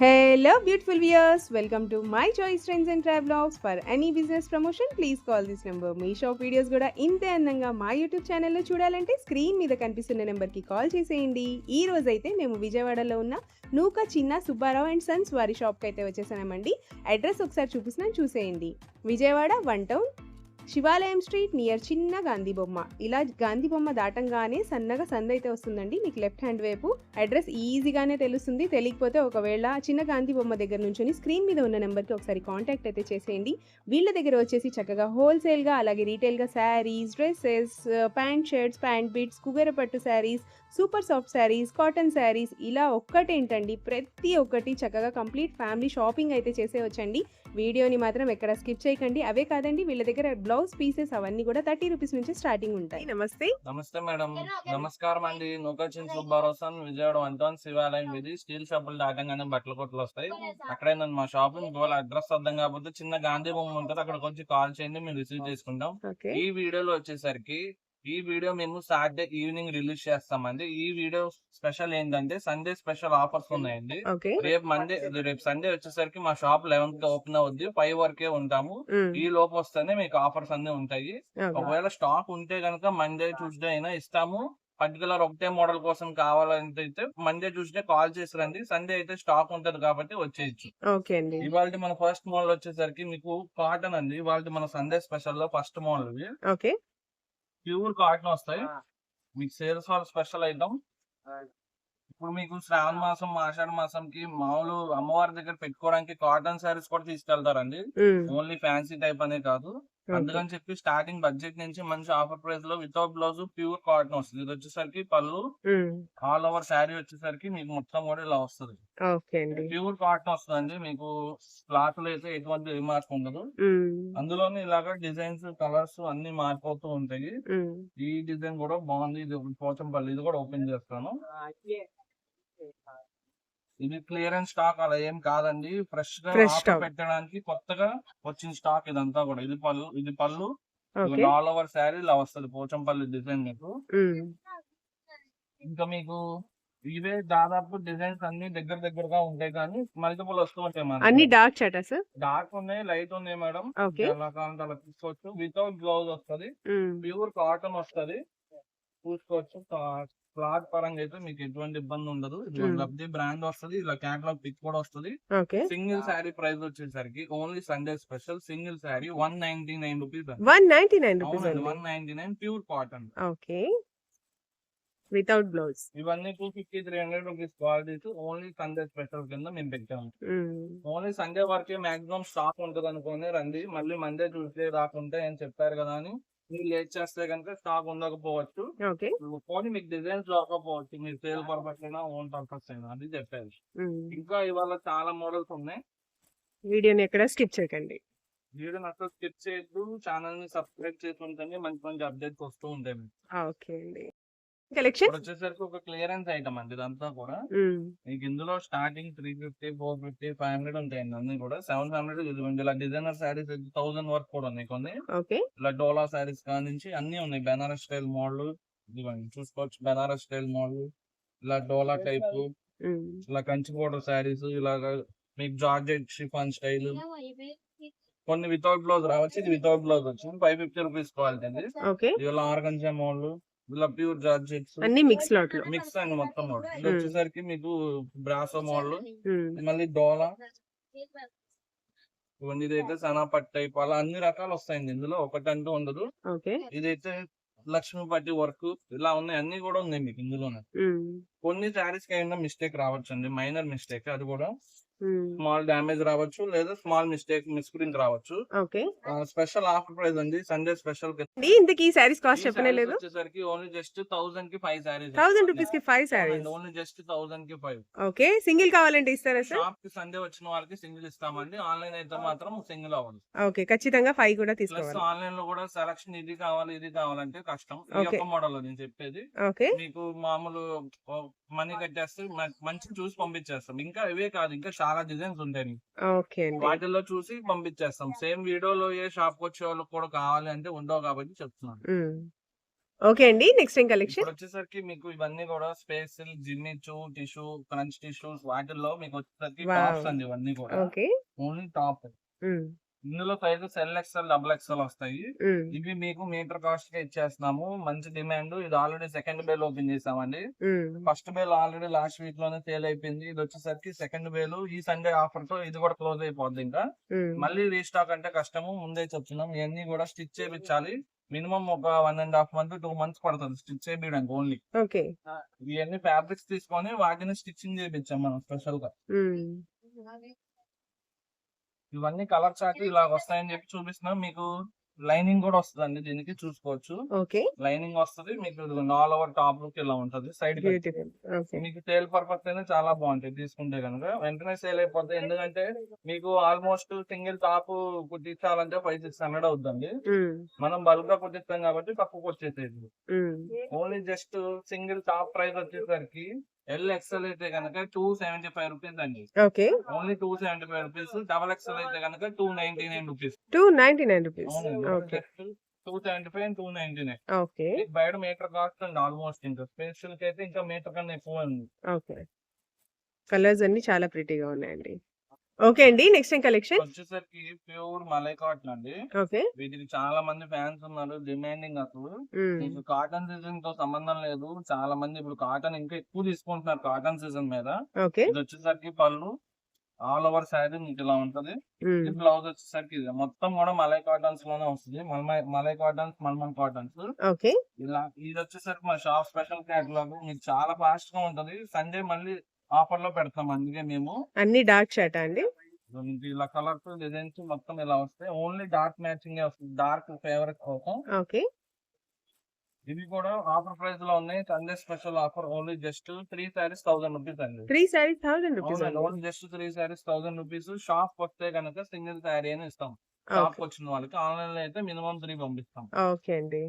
Hello beautiful viewers. Welcome to my choice trends and travelogues for any business promotion please call this number me shop videos కూడా ఇంతే అందంగా మా YouTube ఛానల్లో చూడాలంటే screen మీద కనిపిస్తున్న నెంబర్కి కాల్ చేసేయండి. ఈ రోజైతే మేము విజయవాడలో ఉన్న నూక చిన్న సుబ్బారావు అండ్ సన్స్ వారి షాప్కి అయితే వచ్చేసామండి. అడ్రస్ ఒకసారి చూపిస్తున్నాను చూసేయండి. Vijayawada one town Shivalayam street near చిన్న గాంధీ బొమ్మ. ఇలా గాంధీ బొమ్మ దాటంగానే సన్నగా సంద అయితే వస్తుందండి. మీకు లెఫ్ట్ హ్యాండ్ వైపు అడ్రస్ ఈజీగానే తెలుస్తుంది. తెలియకపోతే ఒకవేళ చిన్న గాంధీ బొమ్మ దగ్గర నుంచి స్క్రీన్ మీద ఉన్న నెంబర్కి ఒకసారి కాంటాక్ట్ అయితే చేసేయండి. వీళ్ళ దగ్గర వచ్చేసి చక్కగా హోల్సేల్గా అలాగే రీటైల్గా sarees dresses pant shirts pant bits Kubera పట్టు sarees super soft sarees cotton sarees ఇలా ఒక్కటేంటండి? ప్రతి ఒక్కటి చక్కగా కంప్లీట్ ఫ్యామిలీ షాపింగ్ అయితే చేసేవచ్చండి వీడియోని మాత్రం ఎక్కడ స్కిప్ చేయకండి. అవే కాదండి వీళ్ళ దగ్గర బ్లౌజ్ పీసెస్ అవన్నీ కూడా థర్టీ రూపీస్ నుంచి స్టార్టింగ్ ఉంటాయి. నమస్తే. నమస్తే మేడం. నమస్కారం అండి. నూకచిన్ సుబ్బారోసన్ విజయవాడ వంటోన్ శివాలయం ఇది స్టీల్ షాపులు దాటంగానే బట్టల కొట్లు వస్తాయి. అక్కడే నన్ను మా షాప్. అడ్రస్ అర్థం కాకపోతే చిన్న గాంధీ బొమ్మ ఉంటుంది. అక్కడికి వచ్చి కాల్ చేయండి మేము రిసీవ్ చేసుకుంటాం. ఈ వీడియోలో వచ్చేసరికి ఈ వీడియో మేము సాటర్డే ఈవినింగ్ రిలీజ్ చేస్తామండి. ఈ వీడియో స్పెషల్ ఏంటంటే సండే స్పెషల్ ఆఫర్స్ ఉన్నాయండి. రేపు మండే రేపు సండే వచ్చేసరికి మా షాప్ లెవెన్కి ఓపెన్ అవుద్ది. ఫైవ్ వరకే ఉంటాము. ఈ లోపు వస్తేనే మీకు ఆఫర్స్ అన్ని ఉంటాయి. ఒకవేళ స్టాక్ ఉంటే గనుక మండే ట్యూస్డే అయినా ఇస్తాము. పర్టికులర్ ఒకటే మోడల్ కోసం కావాలంటే అయితే మండే ట్యూస్డే కాల్ చేసి రండి సండే అయితే స్టాక్ ఉంటది కాబట్టి వచ్చేయచ్చు. ఇవాళ మన ఫస్ట్ మోడల్ వచ్చేసరికి మీకు కాటన్ అండి. ఇవాళ మన Sunday స్పెషల్లో first model okay. Pure cotton వస్తాయి. మీకు సేల్స్ వాళ్ళ స్పెషల్ ఐటమ్ ఇప్పుడు మీకు శ్రావణ మాసం ఆషాఢ మాసంకి మామూలు అమ్మవారి దగ్గర పెట్టుకోవడానికి కాటన్ శారీస్ కూడా తీసుకెళ్తారండి. ఓన్లీ ఫ్యాన్సీ టైప్ అనే కాదు. అందుకని చెప్పి స్టార్టింగ్ బడ్జెట్ నుంచి మంచి ఆఫర్ ప్రైస్లో వితౌట్ బ్లౌజ్ ప్యూర్ కాటన్ వస్తుంది. ఇది వచ్చేసరికి పళ్ళు ఆల్ ఓవర్ శారీ వచ్చేసరికి మీకు మొత్తం కూడా ఇలా వస్తుంది. అండి. ప్యూర్ కాటన్ వస్తుంది మీకు క్లాత్లో అయితే ఎటువంటి రిమార్క్ ఉండదు. అందులోనే ఇలాగా డిజైన్స్ కలర్స్ అన్ని మారిపోతూ ఉంటాయి. ఈ డిజైన్ కూడా బాగుంది. ఇది పోచంపల్లి. ఇది కూడా ఓపెన్ చేస్తాను. ఇది క్లియరెన్స్ స్టాక్ అలా ఏం కాదండి. ఫ్రెష్గా. పెట్టడానికి కొత్తగా వచ్చిన స్టాక్ ఇదంతా కూడా. ఇది పళ్ళు ఇది పళ్ళు. ఆల్ ఓవర్ శారీ ఇలా వస్తుంది. పోచంపల్లి డిజైన్ మీకు. ఇంకా మీకు ఇవే దాదాపు డిజైన్స్ అన్ని దగ్గర దగ్గరగా ఉంటాయి కానీ మల్టిపుల్ వస్తూ ఉంటాయి అన్ని డార్క్ షర్టా సార్? డార్క్ ఉన్నాయి లైట్ ఉన్నాయి మేడం. ఎలా కావాలంటే అలా తీసుకోవచ్చు. వితౌట్ బ్లౌజ్ వస్తుంది. ప్యూర్ కాటన్ వస్తది. చూసుకోవచ్చు. క్లాత్ పరంగా అయితే మీకు ఎటువంటి ఇబ్బంది ఉండదు. లబ్ధి బ్రాండ్ వస్తది ఇలా క్యాటలాగ్ పిక్ కూడా వస్తది. సింగిల్ శారీ ప్రైస్ వచ్చేసరికి only Sunday special single saree one ninety nine rupees one ninety nine one ninety nine pure cotton. Okay. Without blouse ఇవన్నీ two fifty three hundred rupees qualities only Sunday special కింద మేము పెట్టాము only Sunday వరకే maximum stock ఉంటది అనుకోని రండి మళ్ళీ Monday Tuesday రాకుంటే అని చెప్పారు కదా అని మీరు లేట్ చేస్తే కనుక స్టాక్ ఉండకపోవచ్చు. ఓకే. పోనీ మీకు డిజైన్స్ రాకపోవచ్చు. మీరు సేల్ పర్పస్ అయినా ఓన్ పర్పస్ అయినా అది చెప్పేది ఇంకా ఇవాళ చాలా మోడల్స్ ఉన్నాయి. వీడియోని ఎక్కడ స్కిప్ చేయకండి. వీడియో అసలు స్కిప్ చేయొద్దు. ఛానల్ని సబ్స్క్రైబ్ చేసి ఉంటేనే మంచి మంచి అప్డేట్స్ వస్తూ ఉంటాయి. ఓకే అండి. కలెక్షన్ వచ్చేసరికి ఒక క్లియరెన్స్ ఐటమ్ అండి ఇదంతా కూడా. మీకు ఇందులో starting three fifty four fifty five hundred ఉంటాయండి అన్ని కూడా. సెవెన్ హండ్రెడ్ ఇలా డిజైనర్ శారీస్ థౌసండ్ వరకు కూడా ఉన్నాయి కొన్ని. ఓకే. ఇలా డోలా శారీస్ కాడ నుంచి అన్ని ఉన్నాయి. బెనారస్ స్టైల్ మోడల్ ఇదిగోండి చూసుకోవచ్చు. బెనారస్ స్టైల్ మోడల్ ఇలా డోలా టైప్. ఇలా కంచి బోర్డర్ శారీస్ ఇలాగా మీకు జార్జెట్ షిఫాన్ స్టైల్. కొన్ని వితౌట్ బ్లౌజ్ రావచ్చు ఇది వితౌట్ బ్లౌజ్ వచ్చింది. ఫైవ్ ఫిఫ్టీ రూపీస్ క్వాలిటీ అండి. ఇలా ఆర్గంజా మోడల్. ఇలా ప్యూర్ జార్జెట్స్ అన్ని మిక్స్ లాట్లో మిక్స్ అండి మొత్తం మోడల్ ఇది Hmm. వచ్చేసరికి మీకు బ్రాసో మోడల్ మళ్ళీ డోలా. ఇవన్నీ ఇదైతే సనా పట్టు టైప్ అలా అన్ని రకాలు వస్తాయండి ఇందులో ఒకటి అంటూ ఉండదు. ఓకే. ఇదైతే లక్ష్మీ పట్టి వర్క్ ఇలా ఉన్నాయి. అన్ని కూడా ఉన్నాయి మీకు ఇందులోనే. కొన్ని శారీస్కి అయినా మిస్టేక్ రావచ్చు అండి మైనర్ మిస్టేక్ అది కూడా. స్మాల్ డ్యామేజ్ రావచ్చు లేదా స్మాల్ మిస్టేక్ మిస్ప్రింట్ రావచ్చు. ఓకే. స్పెషల్ ఆఫర్ ప్రైస్ అండి. సండే స్పెషల్ ఇంతకీ శారీస్ కాస్ట్ చెప్పనే లేదు. వచ్చేసరికి ఓన్లీ జస్ట్ థౌసండ్కి ఫైవ్ శారీస్ థౌసండ్ రూపీస్కి ఫైవ్ శారీస్. ఓన్లీ జస్ట్ థౌసండ్కి ఫైవ్. ఓకే సింగిల్ కావాలంటే ఇస్తారా సార్? షాప్కి సండే వచ్చిన వాళ్ళకి సింగిల్ ఇస్తామండి. ఆన్లైన్ అయితే మాత్రం సింగిల్ అవ్వదు. ఓకే ఖచ్చితంగా ఫైవ్ కూడా తీసుకోవాలి. ఆన్లైన్లో కూడా సెలక్షన్ ఇది కావాలి ఇది కావాలంటే కష్టం. ఈ మోడల్ నేను చెప్పేది. ఓకే. మీకు మామూలు మనీ కట్టేస్తే మ- మంచిగా చూసి పంపించేస్తాం. ఇంకా ఇవే కాదు ఇంకా చాలా డిజైన్స్ ఉంటాయి. ఓకే వాటిల్లో చూసి పంపించేస్తాం. సేమ్ వీడియోలో ఏ షాప్ వచ్చే వాళ్ళకి కూడా కావాలి అంటే ఉండవు కాబట్టి చెప్తున్నాను. ఓకే అండి నెక్స్ట్ ఏం కలెక్షన్. వచ్చేసరికి మీకు ఇవన్నీ కూడా స్పేస్ జిమ్మి చూ టిష్యూ క్రంచ్ టిష్యూస్ వాటిల్లో మీకు వచ్చేసరికి. టాప్స్ అండి ఇవన్నీ కూడా. ఓకే. Only top. ఇందులో sizes L XL double XL వస్తాయి. ఇవి మీకు మీటర్ కాస్ట్గా ఇచ్చేస్తున్నాము. మంచి డిమాండ్ ఇది ఆల్రెడీ సెకండ్ బేల్ ఓపెన్ చేసామండి. ఫస్ట్ బేల్ ఆల్రెడీ లాస్ట్ వీక్లోనే సేల్ అయిపోయింది. ఇది వచ్చేసరికి సెకండ్ బేల్ ఈ సండే ఆఫర్తో ఇది కూడా క్లోజ్ అయిపోద్ది ఇంకా. మళ్ళీ రీస్టాక్ అంటే కష్టము. ముందే చెప్తున్నాం. ఇవన్నీ కూడా స్టిచ్ చేయించాలి. మినిమం ఒక one and half month two months పడుతుంది స్టిచ్ చేయించడానికి ఓన్లీ ఇవన్నీ ఫ్యాబ్రిక్స్ తీసుకొని వాటిని స్టిచ్చింగ్ చేయించాం మనం స్పెషల్గా. ఇవన్నీ కలర్ చార్ట్ ఇలా వస్తాయని చెప్పి చూపిస్తున్నాం. మీకు లైనింగ్ కూడా వస్తుందండి దీనికి చూసుకోవచ్చు. ఓకే. లైనింగ్ వస్తుంది మీకు ఆల్ ఓవర్ టాప్ లుక్ ఇలా ఉంటది సైడ్ మీకు సేల్ పర్పస్ అయినా చాలా బాగుంటాయి తీసుకుంటే కనుక. వెంటనే సేల్ అయిపోతాయి ఎందుకంటే మీకు ఆల్మోస్ట్ సింగిల్ టాప్ కుట్టించాలంటే ఫైవ్ సిక్స్ హండ్రెడ్ అవుతుంది మనం బల్క్గా కుట్టిస్తాం కాబట్టి తక్కువకి వచ్చేసేది. Only just single top price వచ్చేసరికి ఎల్ ఎక్స్ఎల్ అయితే కనుక టూ సెవెంటీ ఫైవ్ రూపీస్ అండి. Okay. Only two seventy five rupees double XL అయితే కనుక two ninety nine rupees two ninety nine rupees okay two seventy five two ninety nine okay బయట metre cost అండి almost ఇంకా స్పెషల్కి అయితే ఇంకా metre కన్నా ఎక్కువ ఉంది. ఓకే కలర్స్ అన్ని చాలా ప్రిటీగా ఉన్నాయండి. ఓకే అండి. నెక్స్ట్ ఏం కలెక్షన్? వచ్చేసరికి ప్యూర్ మలై కాటన్ అండి. ఓకే. వీటికి చాలా మంది ఫ్యాన్స్ ఉన్నారు. డిమాండింగ్ అసలు. మీకు కాటన్ సీజన్తో సంబంధం లేదు. చాలా మంది ఇప్పుడు కాటన్ ఇంకా ఎక్కువ తీసుకుంటున్నారు కాటన్ సీజన్ మీద. ఓకే. ఇది వచ్చేసరికి పళ్ళు. ఆల్ ఓవర్ శారీ మీకు ఇలా ఉంటది. ఈ బ్లౌజ్ వచ్చేసరికి ఇది. మొత్తం కూడా మలై కాటన్స్లోనే వస్తుంది. Malai cottons malmal cottons. Okay. ఇలా ఇది వచ్చేసరికి మా షాప్ స్పెషల్ కేటలాగ్. మీకు చాలా ఫాస్ట్గా ఉంటది. సండే మళ్ళీ ఆఫర్లో పెడతాం. అందుకే మేము అన్ని డార్క్ షర్ట్ అండి? ఇలా కలర్స్ డిజైన్స్ మొత్తం ఇలా వస్తాయి. ఓన్లీ డార్క్ మ్యాచింగ్ వస్తుంది. డార్క్ ఫేవరెట్ కోసం. ఓకే. ఇవి కూడా ఆఫర్ ప్రైస్లో ఉన్నాయి. Sunday special offer only just three sarees thousand rupees అండి. Three sarees thousand rupees only just three sarees thousand rupees. Shop వస్తే కనుక సింగిల్ శారీ అని ఇస్తాం. షాప్ వచ్చిన వాళ్ళకి ఆన్లైన్లో అయితే మినిమం త్రీ పంపిస్తాం. ఓకే అండి.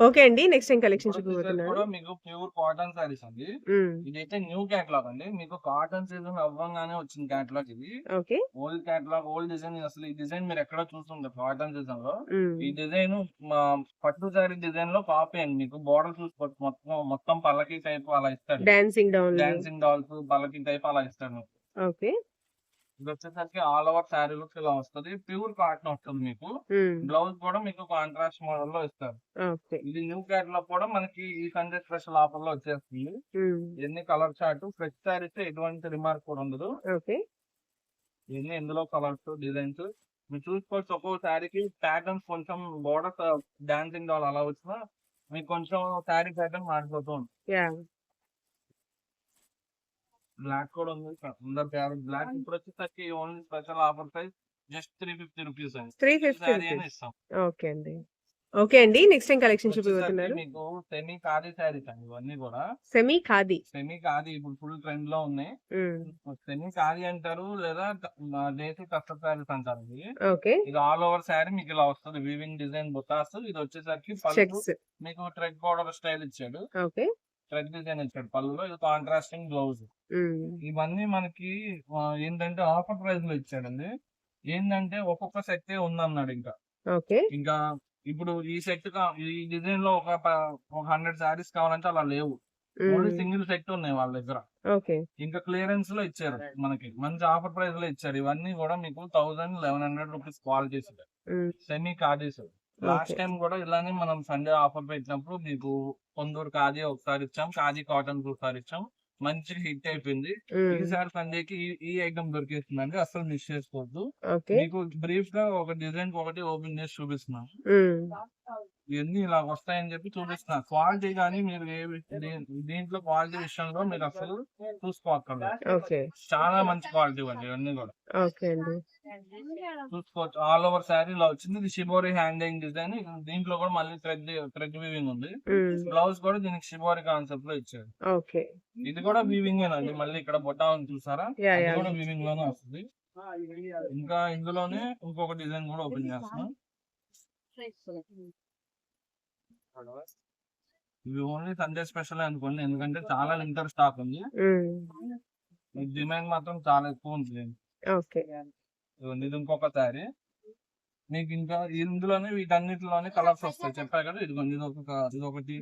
ఓకే అండి. నెక్స్ట్ ఏం కలెక్షన్ కూడా మీకు ప్యూర్ కాటన్ సారీస్ అండి. ఇదైతే న్యూ క్యాటలాగ్ అండి. మీకు కాటన్ సీజన్ అవ్వగానే వచ్చిన క్యాటలాగ్ ఇది. Okay. Old catalogue old design అసలు ఈ డిజైన్ మీరు ఎక్కడ చూస్తుంటారు కాటన్ సీజన్లో ఈ డిజైన్ పట్టు సారీ డిజైన్లో కాపీ అండి మీకు. బోర్డర్ చూసుకోవచ్చు మొత్తం మొత్తం పల్లకి టైప్ అలా ఇస్తాడు. డాన్సింగ్ డౌన్ డాన్సింగ్ డాల్స్ పల్లకి టైప్ అలా ఇస్తాడు. ఓకే. ఇది వచ్చేసరికి ఆల్ ఓవర్ శారీ లుక్ ఇలా వస్తుంది. ప్యూర్ కాటన్ వస్తుంది మీకు. బ్లౌజ్ కూడా మీకు కాంట్రాస్ట్ మోడల్లో ఇస్తారు. ఇది న్యూ క్యాటలాగ్ కూడా మనకి ఈ సండే స్పెషల్ ఆఫర్లో వచ్చేస్తుంది. ఎన్ని కలర్ చార్ట్ ఫ్రెష్ శారీస్ ఎటువంటి రిమార్క్ కూడా ఉండదు. ఇవన్నీ ఇందులో కలర్స్ డిజైన్స్ మీరు చూసుకోవచ్చు ఒక్కో శారీకి ప్యాటర్న్స్ కొంచెం బోర్డర్ డాన్సింగ్ డాల్ అలా వచ్చినా మీకు కొంచెం శారీ ప్యాటర్న్ మారిపోతూ ఉంటుంది. బ్లాక్ కూడా ఉంది. అందరు ఫేవరెట్ బ్లాక్ ఇప్పుడు వచ్చేసరికి only special offer price just three fifty rupees అండి. త్రీ ఫిఫ్టీ ఇస్తాం. ఓకే అండి. ఓకే అండి నెక్స్ట్ ఏం కలెక్షన్ చూపిస్తున్నారు మీకు సెమీ ఖాదీ శారీస్ అండి ఇవన్నీ కూడా. సెమీ ఖాదీ. సెమీ ఖాదీ ఇప్పుడు ఫుల్ ట్రెండ్లో ఉన్నాయి సెమీ ఖాదీ అంటారు లేదా దేశీ కస్టర్ శారీస్ అంటారు ఇది ఓకే. ఇది ఆల్ ఓవర్ శారీ మీకు ఇలా వస్తుంది. వీవింగ్ డిజైన్ బుటాస్ ఇది వచ్చేసరికి మీకు ట్రెడ్ బోర్డర్ స్టైల్ ఇచ్చాడు. ఓకే. ట్రెడ్ డిజైన్ ఇచ్చాడు పళ్ళులో ఇది కాంట్రాస్టింగ్ బ్లౌజ్ ఇవన్నీ మనకి ఏంటంటే ఆఫర్ ప్రైస్లో ఇచ్చాడండి. ఏంటంటే ఒక్కొక్క సెట్ ఉందన్నాడు ఇంకా. ఇంకా ఇప్పుడు ఈ సెట్ ఈ డిజైన్లో ఒక హండ్రెడ్ శారీస్ కావాలంటే అలా లేవు. ఓన్లీ సింగిల్ సెట్ ఉన్నాయి వాళ్ళ దగ్గర. ఇంకా క్లియరెన్స్లో ఇచ్చారు మనకి. మంచి ఆఫర్ ప్రైస్లో ఇచ్చారు. ఇవన్నీ కూడా మీకు thousand eleven hundred rupees qualities semi khadis last. Time కూడా ఇలానే మనం సండే ఆఫర్ పెట్టినప్పుడు మీకు కొందూరు ఖాదీ ఒకసారి ఇచ్చాం ఖాదీ కాటన్ ఒకసారి ఇచ్చాం. మంచి హిట్ అయిపోయింది. ఈసారి సండేకి ఈ- ఈ ఐటమ్ దొరికేస్తుందండి అసలు మిస్ చేసుకోవద్దు. మీకు బ్రీఫ్గా ఒక డిజైన్ ఒకటి ఓపెన్ చేసి చూపిస్తున్నాం ఇవన్నీ ఇలా వస్తాయని చెప్పి చూపిస్తున్నా. క్వాలిటీ కానీ మీరు ఏ దీంట్లో క్వాలిటీ విషయంలో మీరు అసలు ఓకే. చాలా మంచి క్వాలిటీ అండి ఇవన్నీ కూడా. చూసుకోవచ్చు. ఆల్ ఓవర్ శారీ ఇలా వచ్చింది. ఇది షిబోరి హ్యాండింగ్ డిజైన్ దీంట్లో కూడా మళ్ళీ థ్రెడ్ థ్రెడ్ వీవింగ్ ఉంది. బ్లౌజ్ కూడా దీనికి షిబోరి కాన్సెప్ట్లో ఇచ్చారు. ఓకే. ఇది కూడా వీవింగ్ అండి మళ్ళీ ఇక్కడ బొట్టా ఉంది చూసారా? యా కూడా వీవింగ్లోనే వస్తుంది. ఇంకా ఇందులోనే ఇంకొక డిజైన్ కూడా ఓపెన్ చేస్తున్నాం. ఇవి ఓన్లీ సండే స్పెషల్ అనుకోండి. ఎందుకంటే చాలా లిమిటెడ్ స్టాక్ ఉంది. డిమాండ్ మాత్రం చాలా ఎక్కువ ఉంది. ఓకే. ఇదిగోండి, ఇది ఇంకొక శారీ. మీకు ఇంకా ఇందులోనే వీటన్నిటిలోనే కలర్స్ వస్తాయి. చెప్పారు కదా ఇదిగోండి ఇది ఒక ఇది ఒకటి.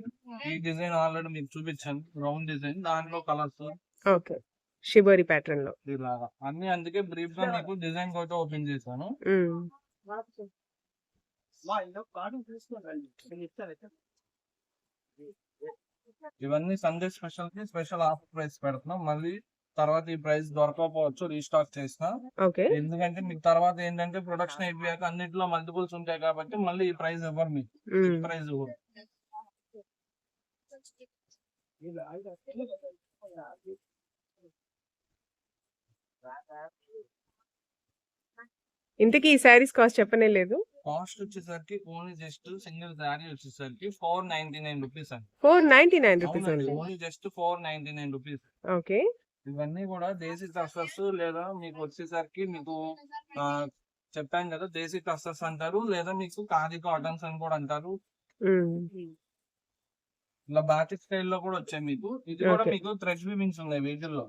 ఈ డిజైన్ ఆల్రెడీ మీకు చూపించాను. రౌండ్ డిజైన్ దాంట్లో కలర్స్. ఓకే. షిబోరి ప్యాటర్న్లో ఇలాగా. అన్ని అందుకే బ్రీఫ్గా మీకు డిజైన్ అయితే ఓపెన్ చేశాను. ఇవన్నీ సండే స్పెషల్కి స్పెషల్ ఆఫర్ ప్రైస్ పెడుతున్నాం. మళ్ళీ తర్వాత ఈ ప్రైస్ దొరకకపోవచ్చు రీస్టాక్ చేసిన. ఓకే. ఎందుకంటే మీకు తర్వాత ఏంటంటే ప్రొడక్షన్ అయిపోయాక అన్నిట్లో మల్టిపుల్స్ ఉంటాయి కాబట్టి మళ్ళీ ఈ ప్రైస్ ఇవ్వరు మీకు. ప్రైస్ ఇవ్వరు. ఇంతకీ ఈ శారీస్ కాస్ట్ చెప్పనే లేదు. కాస్ట్ వచ్చేసరికి ఓన్లీ జస్ట్ సింగిల్ శారీ వచ్చేసరికి ఫోర్ నైన్టీ నైన్ రూపీస్ అండి. ఫోర్ నైన్టీ నైన్ రూపీస్ అవునండి only just four ninety nine rupees. Okay. ఇవన్నీ కూడా దేశీ టస్సర్స్ లేదా మీకు వచ్చేసరికి మీకు చెప్పాను కదా దేశీ టస్సర్స్ అంటారు లేదా మీకు ఖాదీ కాటన్స్ అని కూడా అంటారు. ఇలా బాటిక్ స్టైల్లో కూడా వచ్చాయి మీకు. ఇది కూడా. మీకు థ్రెడ్ వీవింగ్స్ ఉన్నాయి వీటిల్లో.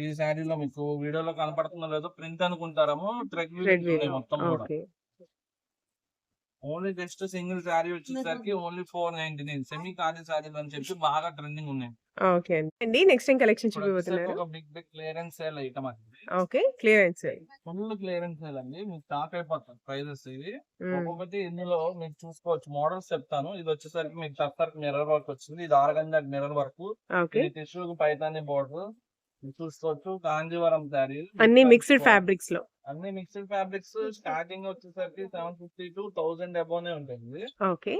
ఈ శారీలో మీకు వీడియోలో కనపడుతుందో లేదో ప్రింట్ అనుకుంటారేమో థ్రెడ్ రెడ్ వీవింగ్స్ ఉన్నాయి మొత్తం కూడా. ఓన్లీ జస్ట్ సింగిల్ శారీ వచ్చేసరికి only four ninety nine. Semi khadi శారీలు అని చెప్పి బాగా ట్రెండింగ్ ఉన్నాయి. ఓకే అండి. నెక్స్ట్ ఏం కలెక్షన్ చూపిపోతున్నారు ఒక big big clearance sale item అండి okay clearance full clearance sale అండి. మీకు టాక్ అయిపోతుంది ప్రైజెస్ ఇవి. ఒక్కొక్కటి ఇందులో మీకు చూసుకోవచ్చు. మోడల్స్ చెప్తాను. ఇది వచ్చేసరికి మీకు టక్కర్ మిర్రర్ వర్క్ వచ్చింది. ఇది ఆరగంజా మిర్రర్ వర్క్ ఇది టిష్యూ పైతాని బోర్డర్ చూసుకోవచ్చు. కాంజీవరం శారీ. అన్ని మిక్స్డ్ ఫ్యాబ్రిక్స్లో. అన్ని మిక్స్డ్ ఫ్యాబ్రిక్స్ స్టార్టింగ్ వచ్చేసరికి సెవెన్ ఫిఫ్టీ టు థౌసండ్ అబోనే ఉంటుంది. ఓకే.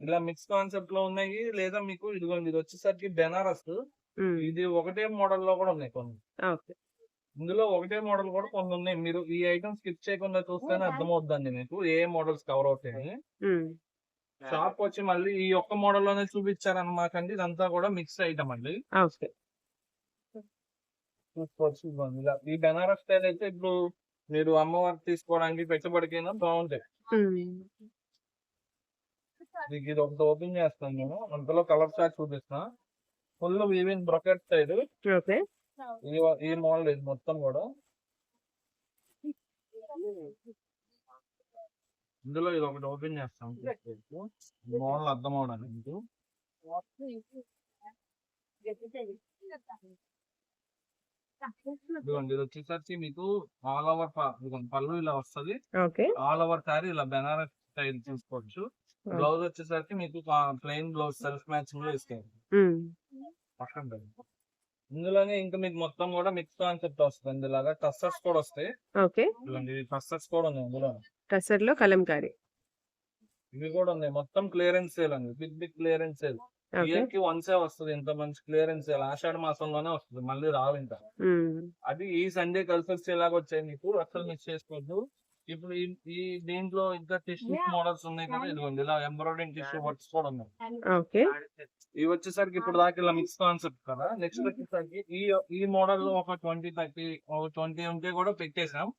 ఇలా మిక్స్ కాన్సెప్ట్లో ఉన్నాయి. లేదా మీకు ఇదిగోండి ఇది వచ్చేసరికి బెనారస్ ఇది ఒకటే మోడల్లో కూడా ఉన్నాయి కొన్ని. ఓకే. ఇందులో ఒకటే మోడల్ కూడా కొన్ని ఉన్నాయి. మీరు ఈ ఐటమ్ స్కిప్ చేయకుండా చూస్తేనే అర్థమవుతుందండి మీకు. ఏ మోడల్స్ కవర్ అవుతాయి. షాప్ వచ్చి మళ్ళీ ఈ ఒక్క మోడల్లోనే చూపించారన్నమాట అండి. ఇదంతా కూడా మిక్స్ ఐటమ్ అండి. ఓకే. చూసుకోవచ్చు ఇలా ఈ బెనారస్ స్టైల్ అయితే ఇప్పుడు మీరు అమ్మవారు తీసుకోవడానికి పెట్టుబడికైనా బాగుంటాయి. మీకు ఇది ఒకటి ఓపెన్ చేస్తాను నేను. అంతలో కలర్ చార్ట్ చూపిస్తున్నా ఫుల్ వీవింగ్ బ్రొకెట్ సైడ్ ఈ మోడల్ ఇది మొత్తం కూడా. ఇందులో ఇది ఒకటి ఓపెన్ చేస్తాం. మోడల్ అర్థం అవడానికి. ఇదిగోండి ఇది వచ్చేసరికి మీకు ఆల్ ఓవర్ పళ్ళు ఇలా వస్తది. ఓకే. ఆల్ ఓవర్ సారీ ఇలా బెనారస్ స్టైల్ చూసుకోవచ్చు. బ్లౌజ్ వచ్చేసరికి మీకు ప్లెయిన్ బ్లౌజ్ సెల్ఫ్ మ్యాచింగ్లో ఇస్తారు పక్కన. ఇందులోనే ఇంకా మీకు మొత్తం కూడా మిక్స్ కాన్సెప్ట్ వస్తుంది. ఇలాగా టస్సర్స్ కూడా వస్తాయి. ఓకే. టస్సర్స్ కూడా ఉన్నాయి ఇందులో. టసర్లో కలంకారీ. ఇవి కూడా ఉన్నాయి. మొత్తం క్లియరెన్స్ సేల్ అండి. బిగ్ బిగ్ క్లియరెన్స్ సేల్ ఇయర్కి వన్సే వస్తుంది ఇంత మంచి క్లియరెన్స్ ఆషాఢ మాసంలోనే వస్తుంది మళ్ళీ రావు ఇంకా. అది ఈ సండే కలిసి సేలాగా వచ్చాయి మీకు అసలు మిస్ చేసుకోవద్దు. ఇప్పుడు ఈ దీంట్లో ఇంకా టిష్యూ మోడల్స్ ఉన్నాయి కదా ఇదిగోండి ఇలా ఎంబ్రాయిడింగ్ టిష్యూ వర్క్స్ కూడా ఉన్నాయి. ఇవి వచ్చేసరికి ఇప్పుడు దాకా ఇలా మిక్స్ కాన్సెప్ట్ కదా. నెక్స్ట్ వచ్చేసరికి ఈ ఈ మోడల్లో ఒక ట్వంటీ థర్టీ ఒక ట్వంటీ ఉంటే కూడా పెట్టేసాం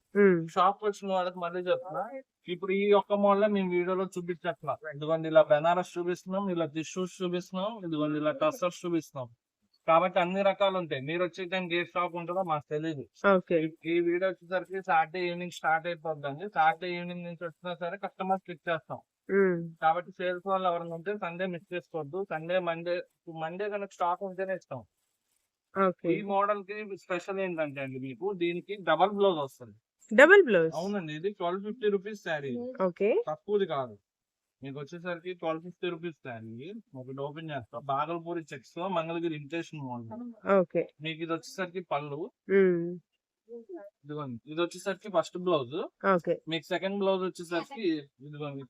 షాప్ వచ్చిన వాళ్ళకి మళ్ళీ చెప్తున్నా. ఇప్పుడు ఈ ఒక్క మోడల్ మేము వీడియోలో చూపించట్లా ఇదిగోండి ఇలా బెనారస్ చూపిస్తున్నాం ఇలా టిష్యూస్ చూపిస్తున్నాం ఇదిగోండి ఇలా టస్సర్స్ చూపిస్తున్నాం. కాబట్టి అన్ని రకాలు ఉంటాయి. మీరు వచ్చే టైంకి ఏ షాప్ ఉంటుందో మాకు తెలియదు ఈ- వీడియో వచ్చేసరికి సాటర్డే ఈవినింగ్ స్టార్ట్ అయిపోద్దండి. సాటర్డే ఈవినింగ్ నుంచి వచ్చినా సరే కస్టమర్ క్లిక్ చేస్తాం. కాబట్టి సేల్స్ వాళ్ళు ఎవరైనా ఉంటే సండే మిస్ చేసుకోవద్దు. సండే మండే మండే కనుక స్టాక్ ఉంటేనే ఇస్తాం ఈ మోడల్కి స్పెషల్ ఏంటంటే అండి మీకు దీనికి డబల్ బ్లౌజ్ వస్తుంది. డబుల్ బ్లౌజ్ అవునండి ఇది twelve fifty rupees sari okay. తక్కువది కాదు. మీకు వచ్చేసరికి ట్వెల్వ్ ఫిఫ్టీ రూపీస్ శారీ ఒకటి ఓపెన్ చేస్తా. బాగల్పూరి చెక్స్లో మంగళగిరి ఇమిటేషన్ మోడల్ ఓకే. మీకు ఇది వచ్చేసరికి పళ్ళు. ఇదిగోండి ఇది వచ్చేసరికి ఫస్ట్ బ్లౌజ్ ఓకే. మీకు సెకండ్ బ్లౌజ్ వచ్చేసరికి ఇదిగోండి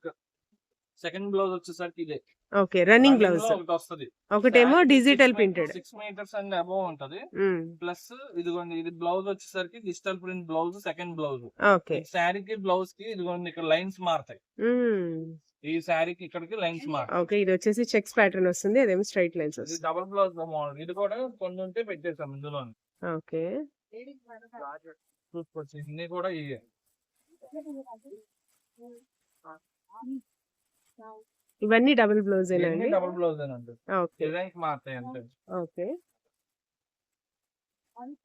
సెకండ్ బ్లౌజ్ వచ్చేసరికి ఇదే. Okay running blouse. ఒకటి వస్తుంది. ఒకటేమో digital printed six metres and above ఉంటది. ప్లస్ ఇదిగోండి ఇది బ్లౌజ్ వచ్చేసరికి digital print blouse second blouse. Okay. శారీకి బ్లౌజ్కి ఇదిగోండి ఇక్కడ లైన్స్ మారుతాయి. ఈ శారీకి ఇక్కడికి లైన్స్ మారుతాయి. ఓకే ఇది వచ్చేసి చెక్స్ ప్యాటర్న్ వస్తుంది అదేమో స్ట్రైట్ లైన్స్ వస్తుంది. డబుల్ బ్లౌజ్ మోడల్ ఇది కూడా కొన్ని ఉంటే పెట్టేసాం ఇందులో ఓకే. చూసుకోవచ్చు ఇన్ని కూడా ఇవే ఇవన్నీ డబుల్ బ్లౌజ్ అండి? డబుల్ బ్లౌజ్ అండి? ఓకే. డిజైన్స్ మారుతాయి అంతే. ఓకే.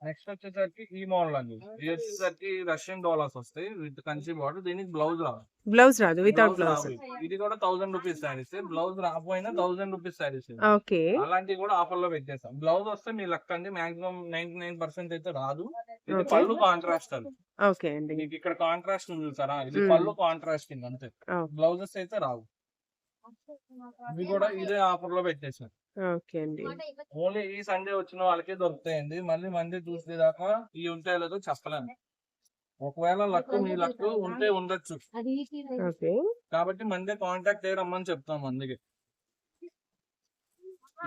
నెక్స్ట్ వచ్చేసరికి ఈ మోడల్ అండి. ఇది వచ్చేసరికి రష్యన్ డాలర్స్ వస్తాయి విత్ కంచి బార్డర్. దీనికి బ్లౌజ్ రాదు. బ్లౌజ్ రాదు వితౌట్ బ్లౌజ్. ఇది కూడా థౌసండ్ రూపీస్ శారీస్ బ్లౌజ్ రాకపోయినా థౌసండ్ రూపీస్ శారీస్ ఓకే. అలాంటివి కూడా ఆఫర్లో పెట్టేస్తాం. బ్లౌజ్ వస్తే మీ లక్ అండి మాక్సిమం నైన్టీ నైన్ పర్సెంట్ అయితే రాదు. ఇది. పళ్ళు కాంట్రాస్ట్ అది ఓకే అండి. మీకు ఇక్కడ కాంట్రాస్ట్ ఉంది చూసారా? ఇది. పళ్ళు కాంట్రాస్ట్ కింద అంతే. బ్లౌజెస్ అయితే రావు. ఇవి కూడా ఇదే ఆఫర్లో పెట్టేసారు ఓకే అండి. ఓన్లీ ఈ సండే వచ్చిన వాళ్ళకే దొరుకుతాయండి. మళ్ళీ మండే చూసే దాకా ఈ ఉంటాయో లేదో చెప్పలేము. ఒకవేళ లక్ మీ లక్ ఉంటే ఉండొచ్చు. కాబట్టి మండే కాంటాక్ట్ అయ్యి రమ్మని చెప్తాం అందుకే.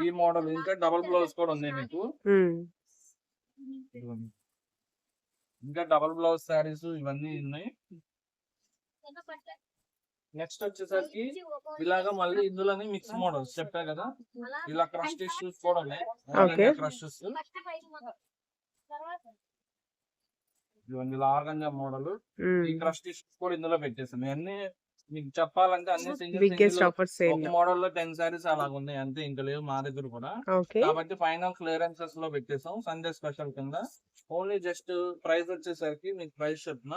ఈ మోడల్ ఇంకా డబుల్ బ్లౌజ్ కూడా ఉంది మీకు. ఇంకా డబుల్ బ్లౌజ్ శారీస్ ఇవన్నీ ఉన్నాయి. నెక్స్ట్ వచ్చేసరికి ఇలాగా మళ్ళీ ఇందులోనే మిక్స్ మోడల్స్ చెప్పా కదా? ఇలా క్రష్ టిష్యూస్ కూడా ఉన్నాయి. క్రషెస్ ఇవన్నీ లార్గంజా మోడల్ ఉమ్. ఈ క్రష్ టిష్యూస్ కూడా ఇందులో పెట్టేసాం ఇవన్నీ మీకు చెప్పాలంటే అన్ని సింగిల్ మోడల్లో టెన్ సారీస్ అలాగ ఉన్నాయి అంతే ఇంకా లేవు మా దగ్గర కూడా. కాబట్టి ఫైనల్ క్లియరెన్సెస్లో పెట్టేసాం సండే స్పెషల్ కింద. ఓన్లీ జస్ట్ ప్రైస్ వచ్చేసరికి మీకు ప్రైస్ చెప్పిన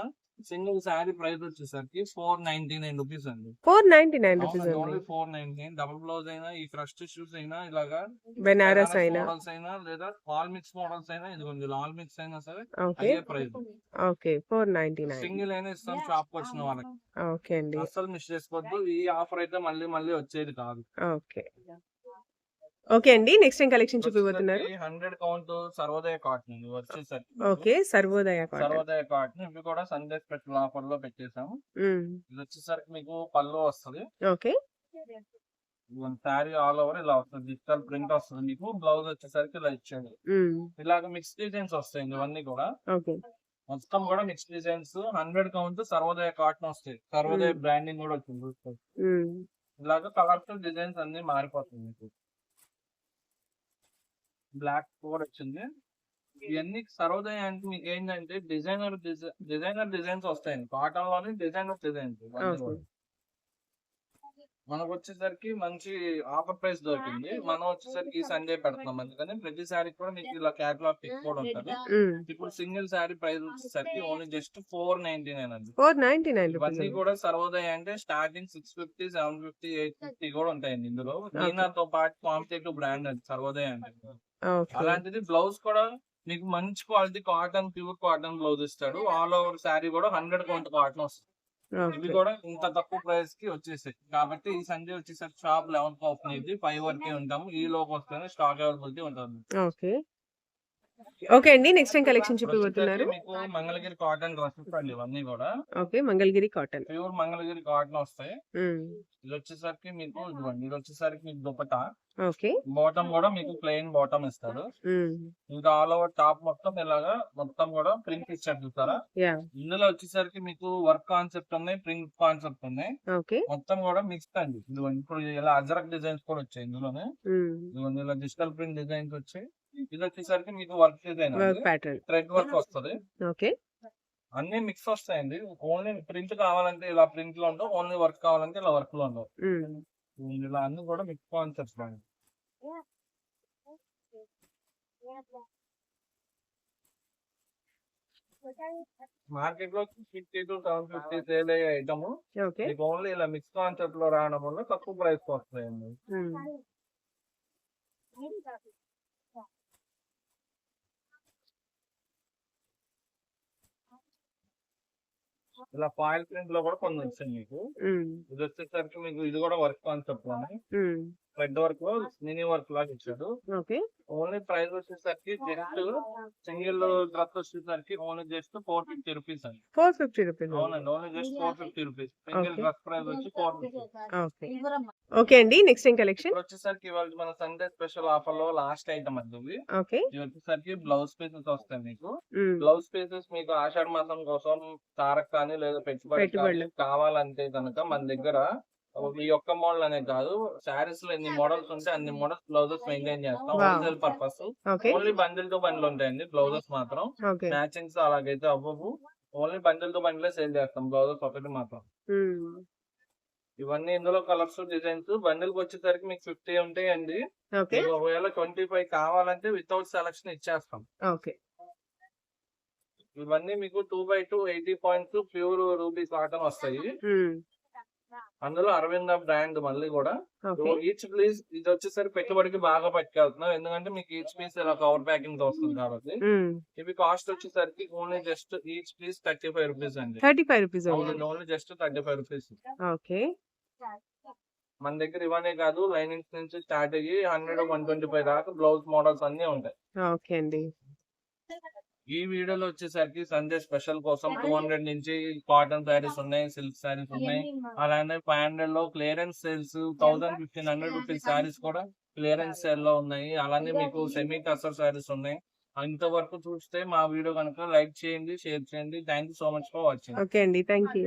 సింగిల్ శారీ ప్రైస్ వచ్చేసరికి ఫోర్ నైన్టీ నైన్ రూపీస్ అండి. Four ninety nine rupees only four ninety nine. Double blouse అయినా ఈ క్రస్ట్ షూస్ అయినా ఇలాగా బెనారస్ అయినా. మోడల్స్ అయినా లేదా ఆల్ మిక్స్ మోడల్స్ అయినా ఇదిగోండి ఆల్ మిక్స్ అయినా సరే ఓకే అదే price. Okay four ninety nine. Single అయినా ఇస్తాం షాప్కి వచ్చిన వాళ్ళకి. ఓకే అండి. అస్సలు మిస్ చేసుకోవద్దు. ఈ ఆఫర్ అయితే మళ్ళీ మళ్ళీ వచ్చేది కాదు. ఓకే ఓకే అండి. నెక్స్ట్ ఏం కలెక్షన్ చూపిపోతున్నారు హండ్రెడ్ కౌంట్ సర్వోదయ కాటన్. ఇది వచ్చేసరికి okay Sarvodaya cotton. Sarvodaya cotton. ఇవి కూడా సండే స్పెషల్ ఆఫర్లో పెట్టేసాము. ఇది వచ్చేసరికి మీకు పళ్ళు వస్తుంది. ఓకే. శారీ ఆల్ ఓవర్ ఇలా వస్తుంది. డిజిటల్ ప్రింట్ వస్తుంది మీకు. బ్లౌజ్ వచ్చేసరికి ఇలా ఇచ్చేది. ఇలాగ మిక్స్ డిజైన్స్ వస్తాయి ఇవన్నీ కూడా. ఓకే. మొత్తం కూడా mix designs hundred count Sarvodaya cotton వస్తాయి. సర్వోదయ. బ్రాండింగ్ కూడా వచ్చింది. ఇలాగ కలర్ఫుల్ డిజైన్స్ అన్ని మారిపోతుంది మీకు. బ్లాక్ కూడా వచ్చింది. ఇవన్నీ సర్వోదయ అంటే ఏంటంటే డిజైనర్ డిజైనర్ డిజైన్స్ వస్తాయండి. కాటన్లోని డిజైనర్ డిజైన్స్. మనకు వచ్చేసరికి మంచి ఆఫర్ ప్రైస్ దొరికింది. మనం వచ్చేసరికి ఈ సండే పెడుతున్నాం. అందుకని ప్రతి సారీ కూడా మీకు ఇలా క్యాటలాగ్ పిక్ కూడా ఉంటుంది. ఇప్పుడు సింగిల్ సారీ ప్రైస్ వచ్చేసరికి only just four ninety nine అండి. ఫోర్ నైన్టీ నైన్ ఇవన్నీ కూడా సర్వోదయ అంటే starting six fifty seven fifty eight fifty కూడా ఉంటాయండి ఇందులో. దీనితో పాటు కాంపిటేటివ్ బ్రాండ్ అది సర్వోదయ అంటే అలాంటిది బ్లౌజ్ కూడా మీకు మంచి quality cotton pure cotton blouse ఇస్తాడు. ఆల్ ఓవర్ శారీ కూడా హండ్రెడ్ కౌంట్ కాటన్ వస్తుంది. ఇవి కూడా ఇంత తక్కువ ప్రైస్కి వచ్చేసాయి. కాబట్టి ఈ సండే వచ్చేసరికి షాప్ లెవెన్కి ఓపెన్ అయింది ఫైవ్ వరకే ఉంటాము. ఈ లోపు వస్తేనే స్టాక్ అవైలబిలిటీ ఉంటుంది. ఓకే. ఓకే అండి నెక్స్ట్ ఏం కలెక్షన్ వచ్చేసరికి మీకు మంగళగిరి కాటన్ డ్రెస్సెస్ అండి ఇవన్నీ కూడా. Okay Mangalagiri cotton. Pure Mangalagiri cotton వస్తాయి. ఇది వచ్చేసరికి మీకు ఇదిగోండి ఇది వచ్చేసరికి మీకు దుపటా ఓకే. బాటమ్ కూడా మీకు ప్లెయిన్ బాటమ్ ఇస్తాడు ఇంకా ఆల్ ఓవర్ టాప్ మొత్తం ఇలాగా మొత్తం కూడా ప్రింట్ ఇచ్చాడు చూసారా? యా. ఇందులో వచ్చేసరికి మీకు వర్క్ కాన్సెప్ట్ ఉన్నాయి ప్రింట్ కాన్సెప్ట్ ఉన్నాయి. ఓకే. మొత్తం కూడా మిక్స్డ్ అండి. ఇదిగోండి ఇప్పుడు ఇలా అజరక్ డిజైన్స్ కూడా వచ్చాయి ఇందులోనే. ఇదిగోండి ఇలా డిజిటల్ ప్రింట్ డిజైన్స్ వచ్చాయి. ఇది వచ్చేసరికి మీకు వర్క్ డిజైన్ థ్రెడ్ వర్క్ వస్తుంది. ఓకే. అన్ని మిక్స్ వస్తాయండి. ఓన్లీ ప్రింట్ కావాలంటే ఇలా ప్రింట్లో ఉండవు ఓన్లీ వర్క్ కావాలంటే ఇలా వర్క్లో ఉండవు. ఇలా అన్ని కూడా మిక్స్ కాన్సెప్ట్స్ అండి. మార్కెట్లో fifty to seven fifty sale అయ్యే ఐటమ్ మీకు ఓన్లీ ఇలా మిక్స్ కాన్సెప్ట్లో రావడం వల్ల తక్కువ ప్రైస్ వస్తాయండి. ఇలా ఫాయిల్ ప్రింట్లో కూడా కొన్ని వచ్చాయి మీకు. ఇది వచ్చేసరికి మీకు ఇది కూడా వర్క్ కాన్సెప్ట్లోనే రెడ్ వర్క్ మినీ వర్క్ లాగా ఇచ్చాడు. ఓకే. ఓన్లీ ప్రైస్ వచ్చేసరికి జస్ట్ సింగిల్ డ్రెస్ వచ్చేసరికి only just four fifty rupees అండి. ఫోర్ ఫిఫ్టీ రూపీస్ అవునండి only just four fifty rupees. Single. Dress price వచ్చి ఫోర్ ఫిఫ్టీ. ఓకే. అండి నెక్స్ట్ ఏం కలెక్షన్? వచ్చేసరికి ఇవాళ మన సండే స్పెషల్ ఆఫర్లో లాస్ట్ ఐటమ్ అండి ఓకే. ఇది వచ్చేసరికి బ్లౌజ్ పీసెస్ వస్తాయి మీకు. బ్లౌజ్ పీసెస్ మీకు ఆషాఢ మాసం కోసం తారక్ కానీ లేదా పెట్టుబడి. కావాలంటే కనుక మన దగ్గర ఈ ఒక్క మోడల్ అనే కాదు. శారీస్లో ఎన్ని మోడల్స్ ఉంటే అన్ని మోడల్స్ బ్లౌజెస్ మెయింటైన్ చేస్తాం. హోల్సేల్ పర్పస్ ఓన్లీ బండిల్తో బండిల్ ఉంటాయండి. బ్లౌజెస్ మాత్రం. మ్యాచింగ్స్ అలాగైతే అవ్వవు. ఓన్లీ బండిల్తో బండిలే సేల్ చేస్తాం. బ్లౌజెస్ ఒకటి మాత్రం. ఇవన్నీ ఇందులో కలర్స్ డిజైన్స్ బండిల్కి వచ్చేసరికి మీకు ఫిఫ్టీ ఉంటాయండి. ఒకవేళ ట్వంటీ ఫైవ్ కావాలంటే వితౌట్ సెలక్షన్ ఇచ్చేస్తాం. ఓకే ఇవన్నీ మీకు two by two eighty point pure ruby cotton వస్తాయి. ఉమ్, అందులో అరవింద బ్రాండ్ మళ్ళీ కూడా. ఈచ్ పీస్ ఇది వచ్చేసరికి పెట్టుబడికి బాగా పట్టుకెళ్తున్నాం ఎందుకంటే మీకు ఈచ్ పీస్ ఇలా కవర్ ప్యాకింగ్తో వస్తుంది కాబట్టి. ఇవి కాస్ట్ వచ్చేసరికి only just each piece thirty five rupees అండి. Thirty five rupees only only just thirty five rupees okay. మన దగ్గర ఇవన్నీ కాదు లైనింగ్స్ నుంచి స్టార్ట్ అయ్యి హండ్రెడ్ వన్ ట్వంటీ ఫైవ్ దాకా బ్లౌజ్ మోడల్స్ అన్ని ఉంటాయి. ఓకే అండి. ఈ వీడియోలో వచ్చేసరికి సండే స్పెషల్ కోసం టూ హండ్రెడ్ నుంచి కాటన్ శారీస్ ఉన్నాయి సిల్క్ శారీస్ ఉన్నాయి. అలానే ఫైవ్ హండ్రెడ్లో clearance sales thousand fifteen hundred rupees sarees కూడా క్లియరెన్స్ సేల్లో ఉన్నాయి. అలానే మీకు సెమీ కసర్ శారీస్ ఉన్నాయి. ఇంతవరకు చూస్తే మా వీడియో కనుక లైక్ చేయండి షేర్ చేయండి. Thank you so much for watching okay అండి. Thank you